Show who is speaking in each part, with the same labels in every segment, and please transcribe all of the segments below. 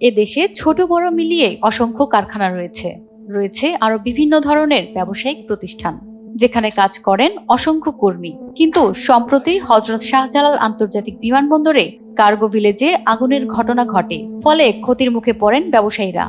Speaker 1: এ দেশে ছোট বড় মিলিয়ে অসংখ্য কারখানা রয়েছে। রয়েছে আরও বিভিন্ন ধরনের ব্যবসায়িক প্রতিষ্ঠান, যেখানে কাজ করেন অসংখ্য কর্মী। কিন্তু সম্প্রতি হজরত শাহজালাল আন্তর্জাতিক বিমানবন্দরে কার্গো ভিলেজে আগুনের ঘটনা ঘটে, ফলে ক্ষতির মুখে পড়েন ব্যবসায়ীরা।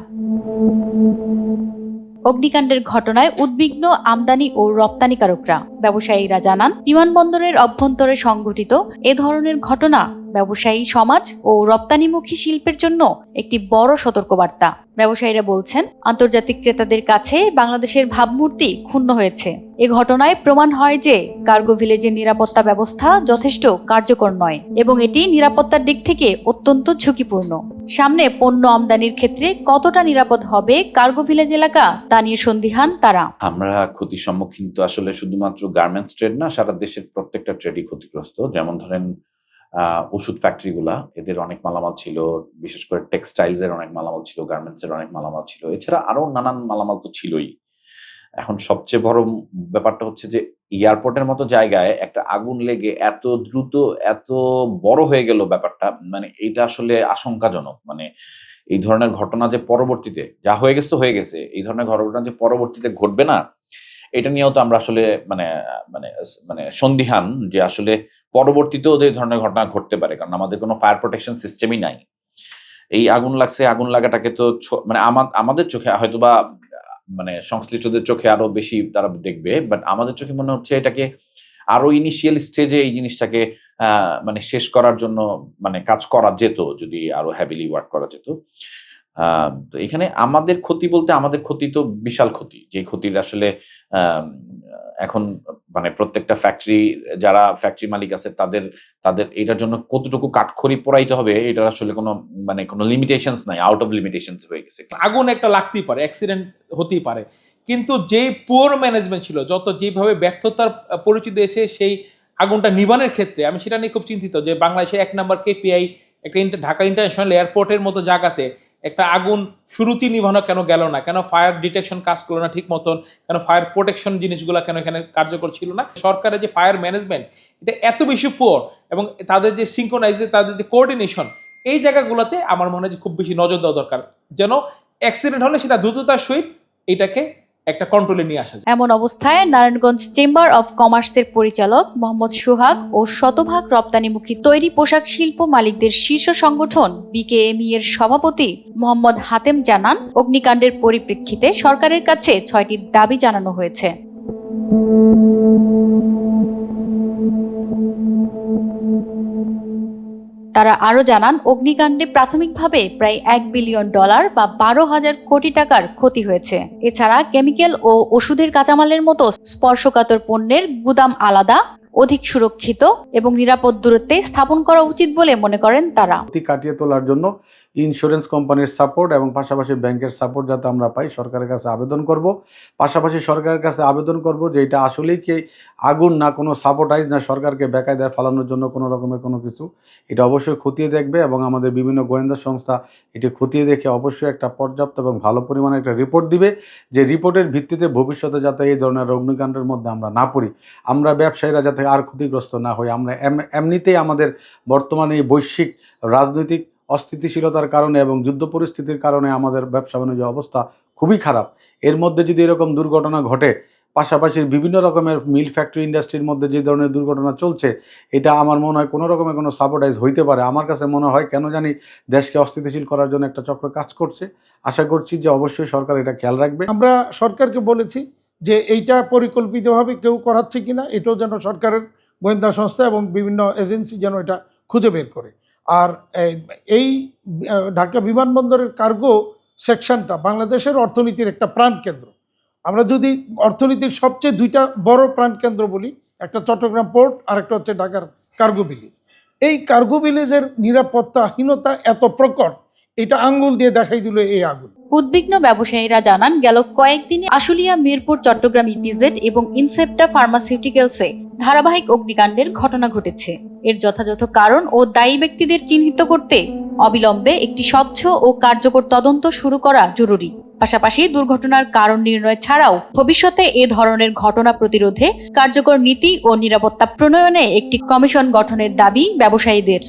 Speaker 1: অগ্নিকাণ্ডের ঘটনায় উদ্বিগ্ন আমদানি ও রপ্তানিকারকরা। ব্যবসায়ীরা জানান, বিমানবন্দরের অভ্যন্তরে সংঘটিত এ ধরনের ঘটনা ব্যবসায়ী সমাজ ও রপ্তানিমুখী শিল্পের জন্য একটি বড় সতর্কবার্তা। ব্যবসায়ীরা বলছেন, আন্তর্জাতিক ক্রেতাদের কাছে বাংলাদেশের ভাবমূর্তি ক্ষুণ্ণ হয়েছে। এ ঘটনায় প্রমাণ হয় যে কার্গো ভিলেজের নিরাপত্তা ব্যবস্থা যথেষ্ট কার্যকর নয় এবং এটি নিরাপত্তার দিক থেকে অত্যন্ত ঝুঁকিপূর্ণ। সামনে পণ্য আমদানির ক্ষেত্রে কতটা নিরাপদ হবে কার্গো ভিলেজ এলাকা, তা নিয়ে সন্দিহান তারা।
Speaker 2: আমরা ক্ষতির সম্মুখীন তো আসলে শুধুমাত্র গার্মেন্টস ট্রেড না, সারা দেশের প্রত্যেকটা ট্রেডই ক্ষতিগ্রস্ত। যেমন ধরেন ওষুধ ফ্যাক্টরিগুলা এদের অনেক মালামাল ছিল, বিশেষ করে টেক্সটাইলস এর অনেক মালামাল ছিল গার্মেন্টস এর অনেক মালামাল ছিল। এছাড়া আরও নানান মালামাল তো ছিলই। এখন সবচেয়ে বড় ব্যাপারটা হচ্ছে যে এয়ারপোর্টের মতো জায়গায় একটা আগুন লেগে এত দ্রুত, এত বড় হয়ে গেল ব্যাপারটা মানে এটা আসলে আশঙ্কাজনক। মানে এই ধরনের ঘটনা যে পরবর্তীতে, যা হয়ে গেছে তো হয়ে গেছে, এই ধরনের ঘটনা যে পরবর্তীতে ঘটবে না, এটা নিয়েও তো আমরা আসলে মানে মানে মানে সন্দিহান যে আসলে পরবর্তীতেও এই ধরনের ঘটনা ঘটতে পারে, কারণ আমাদের কোনো ফায়ার প্রোটেকশন সিস্টেমই নাই। এই আগুন লাগছে, আগুন লাগাটাকে তো মানে আমা- আমাদের চোখে হয়তোবা মানে সংশ্লিষ্টদের চোখে আরও বেশি তারা দেখবে। বাট আমাদের চোখে মনে হচ্ছে এটাকে আরও ইনিশিয়াল স্টেজে এই জিনিসটাকে মানে শেষ করার জন্য মানে কাজ করা যেত, যদি আরও হ্যাভিলি ওয়ার্ক করা যেত। তো এখানে আমাদের ক্ষতি বলতে আমাদের ক্ষতি তো বিশাল ক্ষতি। যে ক্ষতির আসলে এখন মানে প্রত্যেকটা ফ্যাক্টরি যারা ফ্যাক্টরি মালিক আছে, তাদের তাদের এটার জন্য কতটুকু কাঠখড়ি পোড়াইতে হবে, এটার আসলে কোনো মানে কোনো লিমিটেশনস নাই আউট অফ লিমিটেশনস হয়ে গেছে।
Speaker 3: আগুন একটা লাগতেই পারে অ্যাক্সিডেন্ট হতেই পারে। কিন্তু যে পুয়ার ম্যানেজমেন্ট ছিল, যত যেভাবে ব্যর্থতার পরিচিত দিয়েছে সেই আগুনটা নিবানের ক্ষেত্রে, আমি সেটা নিয়ে খুব চিন্তিত যে বাংলাদেশে এক নম্বর কেপিআই একটা ঢাকা ইন্টারন্যাশনাল এয়ারপোর্টের মতো জায়গাতে একটা আগুন শুরুতেই নিভানো কেন গেল না? কেন ফায়ার ডিটেকশন কাজ করল না ঠিক মতন? কেন ফায়ার প্রোটেকশন জিনিসগুলো কেন এখানে কার্যকর ছিল না? সরকারের যে ফায়ার ম্যানেজমেন্ট এটা এত বেশি পুয়ার এবং তাদের যে সিঙ্কোনাইজে তাদের যে কোঅর্ডিনেশন এই জায়গাগুলোতে আমার মনে হয় যে খুব বেশি নজর দেওয়া দরকার। যেন অ্যাক্সিডেন্ট হলে সেটা দ্রুততার সহিত এটাকে একটা কন্ট্রোলে নিয়ে আসা
Speaker 1: এমন অবস্থায় নারায়ণগঞ্জ চেম্বার অব কমার্সের পরিচালক মোহাম্মদ সোহাগ ও শতভাগ রপ্তানিমুখী তৈরি পোশাক শিল্প মালিকদের শীর্ষ সংগঠন বিকেএমই এর সভাপতি মোহাম্মদ হাতেম জানান, অগ্নিকাণ্ডের পরিপ্রেক্ষিতে সরকারের কাছে ছয়টি দাবি জানানো হয়েছে। তারা আরও জানান, অগ্নিকাণ্ডে প্রাথমিকভাবে প্রায় এক বিলিয়ন ডলার বা বারো হাজার কোটি টাকার ক্ষতি হয়েছে। এছাড়া কেমিক্যাল ও ওষুধের কাঁচামালের মতো স্পর্শকাতর পণ্যের গুদাম আলাদা অধিক সুরক্ষিত এবং নিরাপদ দূরত্বে স্থাপন করা উচিত বলে মনে করেন তারা।
Speaker 4: কাটিয়ে তোলার জন্য ইন্স্যুরেন্স কোম্পানির সাপোর্ট এবং পাশাপাশি ব্যাংকের সাপোর্ট যাতে আমরা পাই, সরকারের কাছে আবেদন করব। পাশাপাশি সরকারের কাছে আবেদন করব যে এটা আসলেই কি আগুন না কোনো সাপোর্টাইজ না সরকারকে বেকায়দায় ফালানোর জন্য কোনো রকমের কোনো কিছু। এটা অবশ্যই খতিয়ে দেখবে এবং আমাদের বিভিন্ন গোয়েন্দা সংস্থা এটি খতিয়ে দেখে অবশ্যই একটা পর্যাপ্ত এবং ভালো পরিমাণে একটা রিপোর্ট দিবে। যে রিপোর্টের ভিত্তিতে ভবিষ্যতে যাতে এই ধরনের অগ্নিকাণ্ডের মধ্যে আমরা না পড়ি। আমরা ব্যবসায়ীরা যাতে আর ক্ষতিগ্রস্ত না হই। আমরা এম- এমনিতেই আমাদের বর্তমানে বৈশ্বিক রাজনৈতিক অস্থিতিশীলতার কারণে এবং যুদ্ধ পরিস্থিতির কারণে আমাদের ব্যবসা বাণিজ্য অবস্থা খুবই খারাপ। এর মধ্যে যদি এরকম দুর্ঘটনা ঘটে, পাশাপাশি বিভিন্ন রকমের মিল ফ্যাক্টরি ইন্ডাস্ট্রির মধ্যে যে ধরনের দুর্ঘটনা চলছে, এটা আমার মনে হয় কোনো রকমের কোনো সাপোর্টাইজ হইতে পারে। আমার কাছে মনে হয় কেন জানি দেশকে অস্থিতিশীল করার জন্য একটা চক্র কাজ করছে। আশা করছি যে অবশ্যই সরকার এটা খেয়াল রাখবে।
Speaker 5: আমরা সরকারকে বলেছি যে এইটা পরিকল্পিতভাবে কেউ করাচ্ছে কিনা, এটাও যেন সরকারের গোয়েন্দা সংস্থা এবং বিভিন্ন এজেন্সি যেন এটা খুঁজে বের করে। আর এই- ঢাকা বিমানবন্দরের কার্গো সেকশনটা বাংলাদেশের অর্থনীতির একটা প্রাণকেন্দ্র। আমরা যদি অর্থনীতির সবচেয়ে দুইটা বড় প্রাণকেন্দ্র বলি, একটা চট্টগ্রাম পোর্ট আর একটা হচ্ছে ঢাকার কার্গো ভিলেজ। এই কার্গো ভিলেজের নিরাপত্তাহীনতা এত প্রকট এটা আঙ্গুল দিয়ে দেখাই দিল এই আগুন।
Speaker 1: উদ্বিগ্ন ব্যবসায়ীরা জানান, গেল কয়েকদিনে আশুলিয়া, মিরপুর, চট্টগ্রাম, ইপিজেড এবং ইনসেপ্টা ফার্মাসিউটিক্যালসে ধারাবাহিক অগ্নিকাণ্ডের ঘটনা ঘটেছে। এর যথাযথ কারণ ও দায়ী ব্যক্তিদের চিহ্নিত করতে অবিলম্বে একটি স্বচ্ছ ও কার্যকর তদন্ত শুরু করা জরুরি। পাশাপাশি দুর্ঘটনার কারণ নির্ণয় ছাড়াও ভবিষ্যতে এ ধরনের ঘটনা প্রতিরোধে কার্যকর নীতি ও নিরাপত্তা প্রণয়নে একটি কমিশন গঠনের দাবি ব্যবসায়ীদের।